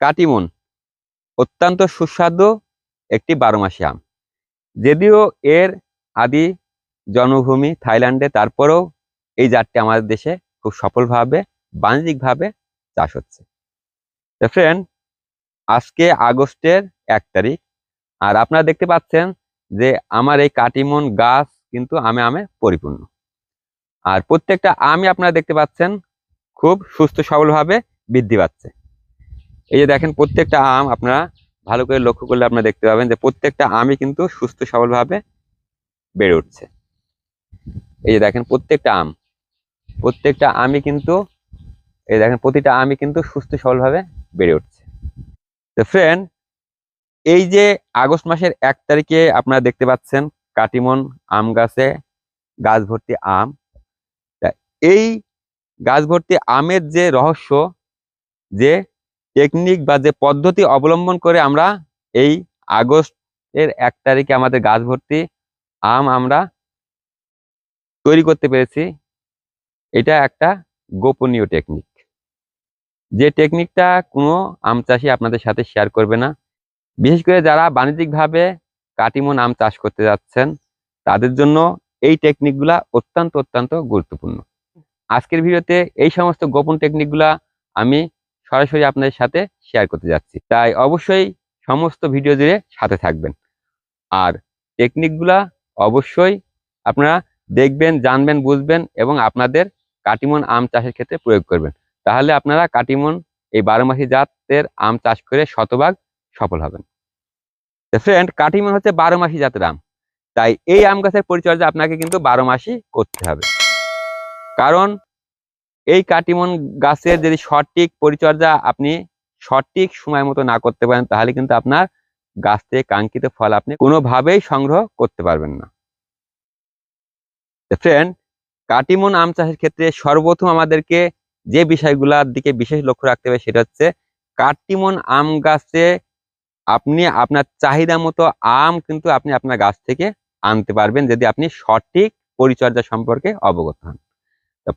কাটিমন অত্যন্ত সুস্বাদু একটি বারোমাসি আম। যদিও এর আদি জন্মভূমি থাইল্যান্ডে, তারপরেও এই জাতটি আমাদের দেশে খুব সফলভাবে, বাণিজ্যিকভাবে চাষ হচ্ছে। ফ্রেন্ড আজকে আগস্টের এক তারিখ, আর আপনারা দেখতে পাচ্ছেন যে আমার এই কাটিমন গাছ কিন্তু আমে আমে পরিপূর্ণ। আর প্রত্যেকটা আমই আপনারা দেখতে পাচ্ছেন খুব সুস্থ সবলভাবে বৃদ্ধি পাচ্ছে। এই যে দেখেন প্রত্যেকটা আম আপনারা ভালো করে লক্ষ্য করলে আপনারা দেখতে পাবেন যে প্রত্যেকটা আমই কিন্তু সুস্থ সবলভাবে বেড়ে উঠছে। এই যে দেখেন প্রত্যেকটা আম, প্রত্যেকটা আমই কিন্তু, এই দেখেন প্রতিটা আমই কিন্তু সুস্থ সবলভাবে বেড়ে উঠছে। তো ফ্রেন্ড এই যে আগস্ট মাসের এক তারিখে আপনারা দেখতে পাচ্ছেন কাটিমন আম গাছে গাছ ভর্তি আম। এই গাছ ভর্তি আমের যে রহস্য যে টেকনিক বা যে পদ্ধতি অবলম্বন করে আমরা এই আগস্টের এক তারিখে আমাদের গাছ ভর্তি আম আমরা তৈরি করতে পেরেছি, এটা একটা গোপনীয় টেকনিক যে টেকনিকটা কোনো আম চাষি আপনাদের সাথে শেয়ার করবে না। বিশেষ করে যারা বাণিজ্যিকভাবে কাটিমন আম চাষ করতে যাচ্ছেন, তাদের জন্য এই টেকনিকগুলা অত্যন্ত অত্যন্ত গুরুত্বপূর্ণ। আজকের ভিডিওতে এই সমস্ত গোপন টেকনিকগুলা আমি সরাসরি আপনাদের সাথে শেয়ার করতে যাচ্ছি। তাই অবশ্যই সমস্ত ভিডিও জুড়ে সাথে থাকবেন। আর টেকনিকগুলা অবশ্যই আপনারা দেখবেন, জানবেন, বুঝবেন এবং আপনাদের কাটিমন আম চাষের ক্ষেত্রে প্রয়োগ করবেন। তাহলে আপনারা কাটিমন এই বারোমাসি জাতের আম চাষ করে শতভাগ সফল হবেন। ফ্রেন্ড কাটিমন হচ্ছে বারো মাসি জাতের আম। তাই এই আম গাছের পরিচর্যা আপনাকে কিন্তু বারো মাসই করতে হবে। কারণ এই কাটিমন গাছের যদি সঠিক পরিচর্যা আপনি সঠিক সময় মতো না করতে পারেন, তাহলে কিন্তু আপনার গাছ থেকে কাঙ্ক্ষিত ফল আপনি কোনোভাবেই সংগ্রহ করতে পারবেন না। ফ্রেন্ড কাটিমন আম চাষের ক্ষেত্রে সর্বপ্রথম আমাদেরকে যে বিষয়গুলোর দিকে বিশেষ লক্ষ্য রাখতে হবে সেটা হচ্ছে, কাটিমন আম গাছে আপনি আপনার চাহিদা মতো আম কিন্তু আপনি আপনার গাছ থেকে আনতে পারবেন যদি আপনি সঠিক পরিচর্যা সম্পর্কে অবগত হন।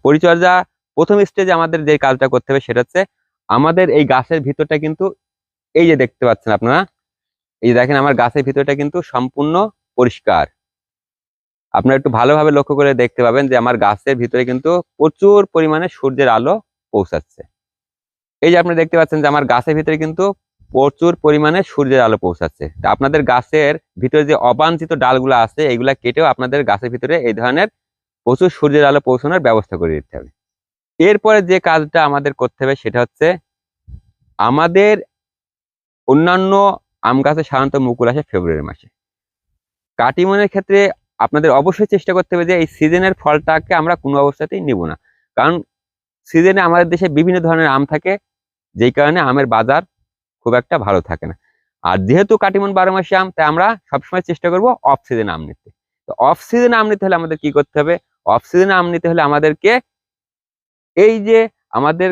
পরিচর্যা প্রথম স্টেজে আমাদের যে কাজটা করতে হবে সেটা হচ্ছে আমাদের এই গাছের ভিতরটা কিন্তু এই যে দেখতে পাচ্ছেন আপনারা, এই যে দেখেন আমার গাছের ভিতরটা কিন্তু সম্পূর্ণ পরিষ্কার। আপনারা একটু ভালোভাবে লক্ষ্য করে দেখতে পাবেন যে আমার গাছের ভিতরে কিন্তু প্রচুর পরিমাণে সূর্যের আলো পৌঁছাচ্ছে। এই যে আপনি দেখতে পাচ্ছেন যে আমার গাছের ভিতরে কিন্তু প্রচুর পরিমাণে সূর্যের আলো পৌঁছাচ্ছে। তা আপনাদের গাছের ভিতরে যে অবাঞ্ছিত ডালগুলো আছে, এগুলা কেটেও আপনাদের গাছের ভিতরে এই ধরনের প্রচুর সূর্যের আলো পৌঁছানোর ব্যবস্থা করে দিতে হবে। এরপরে যে কাজটা আমাদের করতে হবে সেটা হচ্ছে আমাদের অন্যান্য আম গাছে সাধারণত মুকুল আসে ফেব্রুয়ারি মাসে। কাটিমনের ক্ষেত্রে আপনাদের অবশ্যই চেষ্টা করতে হবে যে এই সিজনের ফলটাকে আমরা কোনো অবস্থাতেই নিব না। কারণ সিজনে আমাদের দেশে বিভিন্ন ধরনের আম থাকে, যেই কারণে আমের বাজার খুব একটা ভালো থাকে না। আর যেহেতু কাটিমন বারো মাসে আম, তাই আমরা সবসময় চেষ্টা করব অফ সিজন আম নিতে। তো অফ সিজন আম নিতে হলে আমাদের কি করতে হবে? অফ সিজন আম নিতে হলে আমাদেরকে এই যে আমাদের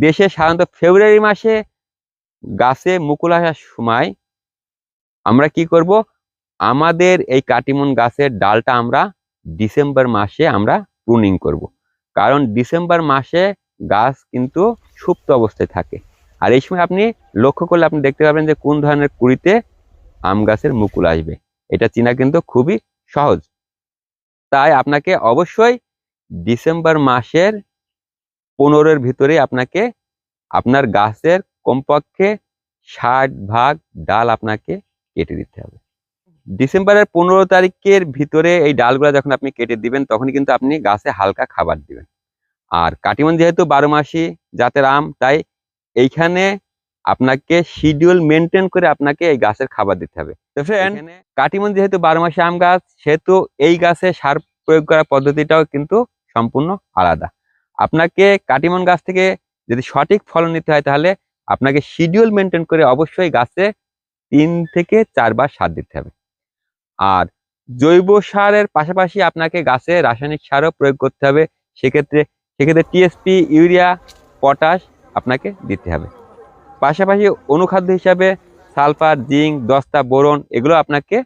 দেশে সাধারণত ফেব্রুয়ারি মাসে গাছে মুকুল আসার সময় আমরা কি করব? আমাদের এই কাটিমন গাছের ডালটা আমরা ডিসেম্বর মাসে আমরা প্রুনিং করব। কারণ ডিসেম্বর মাসে গাছ কিন্তু সুপ্ত অবস্থায় থাকে। আর এই সময় আপনি লক্ষ্য করলে আপনি দেখতে পাবেন যে কোন ধরনের কুড়িতে আম গাছের মুকুল আসবে। এটা চিনা কিন্তু খুবই সহজ। তাই আপনাকে অবশ্যই ডিসেম্বর মাসের পনেরোর ভিতরে আপনাকে আপনার গাছের কমপক্ষে ষাট ভাগ ডাল আপনাকে কেটে দিতে হবে। ডিসেম্বরের পনেরো তারিখের ভিতরে এই ডালগুলো যখন আপনি কেটে দিবেন তখনই কিন্তু আপনি গাছে হালকা খাবার দিবেন। আর কাটিমন যেহেতু বারো মাসি জাতের আম তাই এইখানে আপনাকে শিডিউল মেনটেন করে আপনাকে এই গাছের খাবার দিতে হবে। তো ফ্রেন্ড কাটিমন যেহেতু বারো মাসে আম গাছ সেহেতু এই গাছে সার প্রয়োগ করার পদ্ধতিটাও কিন্তু সম্পূর্ণ আলাদা। আপনাকে কাটিমন গাছ থেকে যদি সঠিক ফলন নিতে হয় তাহলে আপনাকে শিডিউল মেনটেন করে অবশ্যই গাছে তিন থেকে চারবার সার দিতে হবে। আর জৈব সারের পাশাপাশি আপনাকে গাছে রাসায়নিক সারও প্রয়োগ করতে হবে। সেক্ষেত্রে সেক্ষেত্রে টিএসপি ইউরিয়া পটাশ আপনাকে দিতে হবে। পাশাপাশি অনুখাদ্য হিসাবে সালফার, জিঙ্ক, দস্তা, বোরন এগুলো আপনাকে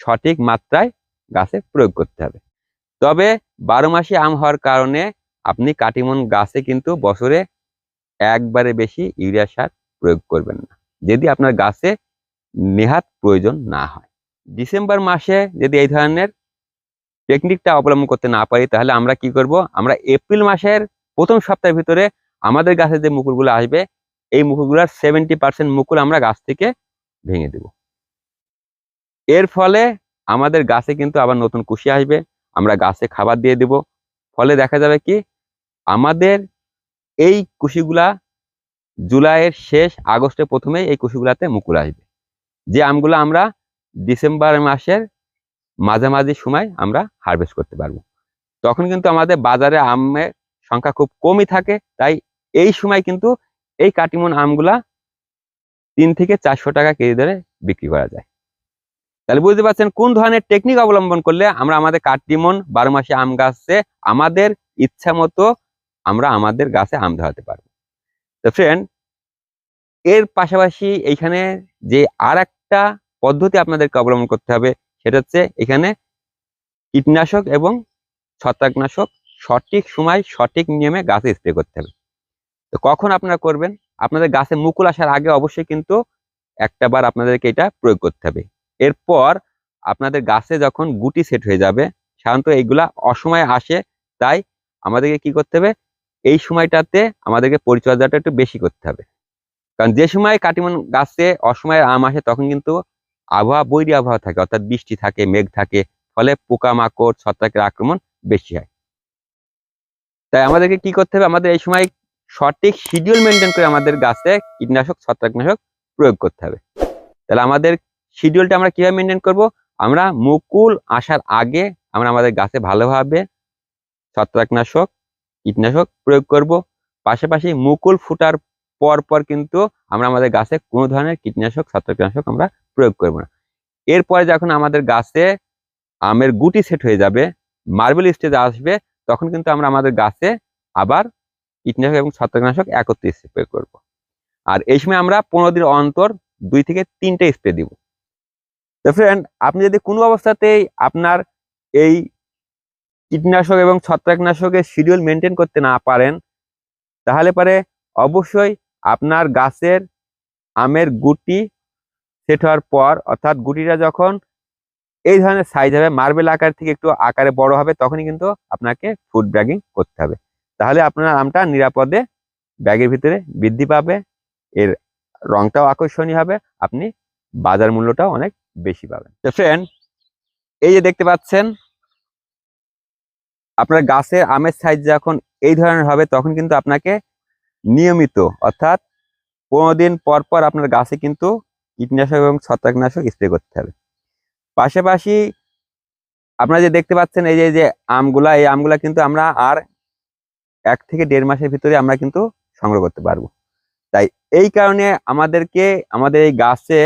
সঠিক মাত্রায় গাছে প্রয়োগ করতে হবে। তবে বারো মাসে আম হওয়ার কারণে আপনি কাটিমন গাছে কিন্তু বছরে একবারে বেশি ইউরিয়া সার প্রয়োগ করবেন না। যদি আপনার গাছে নেহাত প্রয়োজন না হয়। ডিসেম্বর মাসে যদি এই ধরনের টেকনিকটা অবলম্বন করতে না পারি, তাহলে আমরা কি করব? আমরা এপ্রিল মাসের প্রথম সপ্তাহের ভিতরে আমাদের গাছে যে মুকুলগুলো আসবে, এই মুকুলগুলোর সেভেন্টি পার্সেন্ট মুকুল আমরা গাছ থেকে ভেঙে দেব। এর ফলে আমাদের গাছে কিন্তু আবার নতুন কুশি আসবে, আমরা গাছে খাবার দিয়ে দেব। ফলে দেখা যাবে কি আমাদের এই কুশিগুলা জুলাইয়ের শেষ আগস্টের প্রথমে এই কুশিগুলাতে মুকুল আসবে। যে আমগুলো আমরা ডিসেম্বর মাসের মাঝামাঝি সময় আমরা হারভেস্ট করতে পারব। তখন কিন্তু আমাদের বাজারে আমের সংখ্যা খুব কমই থাকে, তাই এই সময় কিন্তু এই কাটিমন আমগুলা তিন থেকে চারশো টাকা কেজি দরে বিক্রি করা যায়। তাহলে বুঝতে পারছেন কোন ধরনের টেকনিক অবলম্বন করলে আমরা আমাদের কাটিমন বারো মাসে আম গাছে আমাদের ইচ্ছা মতো আমরা আমাদের গাছে আম ধরাতে পারব। তো ফ্রেন্ড এর পাশাপাশি এইখানে যে আর একটা পদ্ধতি আপনাদেরকে অবলম্বন করতে হবে, সেটা হচ্ছে এখানে কীটনাশক এবং ছত্রাকনাশক সঠিক সময় সঠিক নিয়মে গাছে স্প্রে করতে হবে। তো কখন আপনারা করবেন? আপনাদের গাছে মুকুল আসার আগে অবশ্যই কিন্তু একটা বার আপনাদেরকে এটা প্রয়োগ করতে হবে। এরপর আপনাদের গাছে যখন গুটি সেট হয়ে যাবে, সাধারণত এইগুলা অসময়ে আসে, তাই আমাদেরকে কি করতে হবে? এই সময়টাতে আমাদেরকে পরিচর্যাটা একটু বেশি করতে হবে। কারণ যে সময় কাটিমন গাছে অসময়ের আম আসে, তখন কিন্তু আবহাওয়া, বৈরী আবহাওয়া থাকে। অর্থাৎ বৃষ্টি থাকে, মেঘ থাকে, ফলে পোকামাকড়, ছত্রাকের আক্রমণ বেশি হয়। তাই আমাদেরকে কি করতে হবে? আমাদের এই সময় সঠিক শিডিউল মেনটেন করে আমাদের গাছে কীটনাশক, ছত্রাকনাশক প্রয়োগ করতে হবে। তাহলে আমাদের শিডিউলটা আমরা কীভাবে মেনটেন করব? আমরা মুকুল আসার আগে আমরা আমাদের গাছে ভালোভাবে ছত্রাকনাশক কীটনাশক প্রয়োগ করব। পাশাপাশি মুকুল ফুটার পর পর কিন্তু আমরা আমাদের গাছে কোনো ধরনের কীটনাশক, ছত্রাকনাশক আমরা প্রয়োগ করব না। এরপরে যখন আমাদের গাছে আমের গুটি সেট হয়ে যাবে, মার্বেল স্টেজ আসবে, তখন কিন্তু আমরা আমাদের গাছে আবার কীটনাশক এবং ছত্রাকনাশক একত্রে স্প্রে করব। আর এই সময় আমরা পনেরো দিন অন্তর দুই থেকে তিনটে স্প্রে দিব। তো ফ্রেন্ড আপনি যদি কোনো অবস্থাতেই আপনার এই কীটনাশক এবং ছত্রাকনাশকের শিডিউল মেনটেন করতে না পারেন, তাহলে পরে অবশ্যই আপনার গাছের আমের গুটি সেট হওয়ার পর, অর্থাৎ গুটিটা যখন এই ধরনের সাইজ হবে মার্বেল আকার থেকে একটু আকারে বড় হবে, তখনই কিন্তু আপনাকে ফুড ব্যাগিং করতে হবে। তাহলে আপনার আমটা নিরাপদে ব্যাগের ভিতরে বৃদ্ধি পাবে, এর রংটাও আকর্ষণীয় হবে, আপনি বাজার মূল্যটাও অনেক বেশি পাবেন। তো ফ্রেন্ড এই যে দেখতে পাচ্ছেন আপনার গাছের আমের সাইজ যখন এই ধরনের হবে, তখন কিন্তু আপনাকে নিয়মিত, অর্থাৎ পনেরো দিন পর পর আপনার গাছে কিন্তু কীটনাশক এবং ছত্রাকনাশক স্প্রে করতে হবে। পাশাপাশি আপনারা যে দেখতে পাচ্ছেন, এই যে যে আমগুলা, এই আমগুলা কিন্তু আমরা আর এক থেকে দেড় মাসের ভিতরে আমরা কিন্তু সংগ্রহ করতে পারব। তাই এই কারণে আমাদেরকে, আমাদের এই গাছে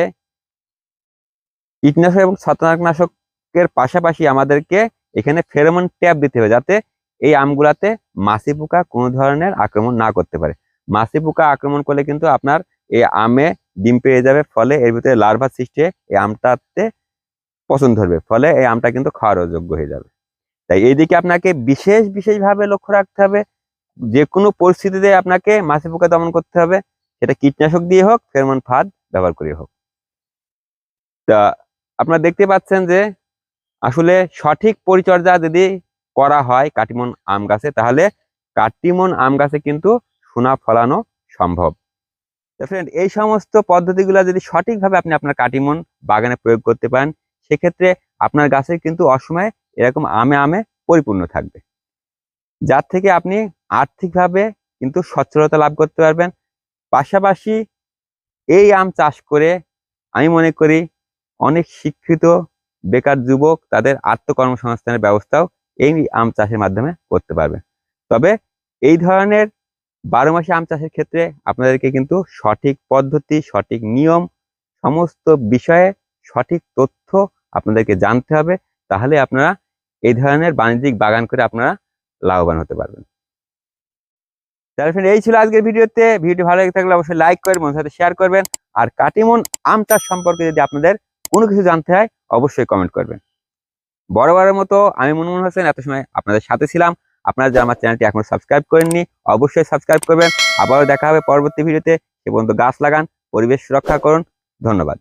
কীটনাশক এবং ছত্রাকনাশকের পাশাপাশি আমাদেরকে এখানে ফেরোমন ট্যাপ দিতে হবে যাতে এই আমগুলাতে মাছি পোকা কোনো ধরনের আক্রমণ না করতে পারে। মাছি পোকা আক্রমণ করলে কিন্তু আপনার এই আমে ডিম পেয়ে যাবে, ফলে এর ভিতরে লার্ভা সৃষ্টি এই আমটাতে পছন্দ ধরবে, ফলে এই আমটা কিন্তু খাওয়ার যোগ্য হয়ে যাবে। তাই এইদিকে আপনাকে বিশেষ, বিশেষভাবে লক্ষ্য রাখতে হবে যে কোনো পরিস্থিতিতে আপনাকে মাছি পোকা দমন করতে হবে, সেটা কীটনাশক দিয়ে হোক ফেরমন ফাঁদ ব্যবহার করে হোক। তা আপনারা দেখতে পাচ্ছেন যে আসলে সঠিক পরিচর্যা যদি করা হয় কাটিমন আম গাছে, তাহলে কাটিমন আম গাছে কিন্তু সোনা ফলানো সম্ভব। ফ্রেন্ড এই সমস্ত পদ্ধতিগুলো যদি সঠিকভাবে আপনি আপনার কাটিমন বাগানে প্রয়োগ করতে পারেন, সেক্ষেত্রে আপনার গাছের কিন্তু অসময়ে এরকম আমে আমে পরিপূর্ণ থাকবে। যার থেকে আপনি আর্থিকভাবে কিন্তু সচ্ছলতা লাভ করতে পারবেন। পাশাপাশি এই আম চাষ করে আমি মনে করি অনেক শিক্ষিত বেকার যুবক তাদের আত্মকর্মসংস্থানের ব্যবস্থাও এই আম চাষের মাধ্যমে করতে পারবে। তবে এই ধরনের বারো মাসে আম চাষের ক্ষেত্রে আপনাদেরকে কিন্তু সঠিক পদ্ধতি সঠিক নিয়ম সমস্ত বিষয়ে সঠিক তথ্য আপনাদেরকে জানতে হবে। তাহলে আপনারা এই ধরনের বাণিজ্যিক বাগান করে আপনারা লাভবান হতে পারবেন। তাহলে friend, এই ছিল আজকের ভিডিওতে। ভিডিও ভালো লেগে থাকলে অবশ্যই লাইক করবেন বন্ধুদের সাথে শেয়ার করবেন। আর কাটিমন আম চাষ সম্পর্কে যদি আপনাদের কোনো কিছু জানতে হয়, অবশ্যই কমেন্ট করবেন। বরাবরের মতো আমি মনমোহন হোসেন, এত সময় আপনাদের সাথে ছিলাম। আপনারা যারা আমার চ্যানেলটি এখনও সাবস্ক্রাইব করেননি, অবশ্যই সাবস্ক্রাইব করবেন। আবারও দেখা হবে পরবর্তী ভিডিওতে সে পর্যন্ত গাছ লাগান, পরিবেশ রক্ষা করুন। ধন্যবাদ।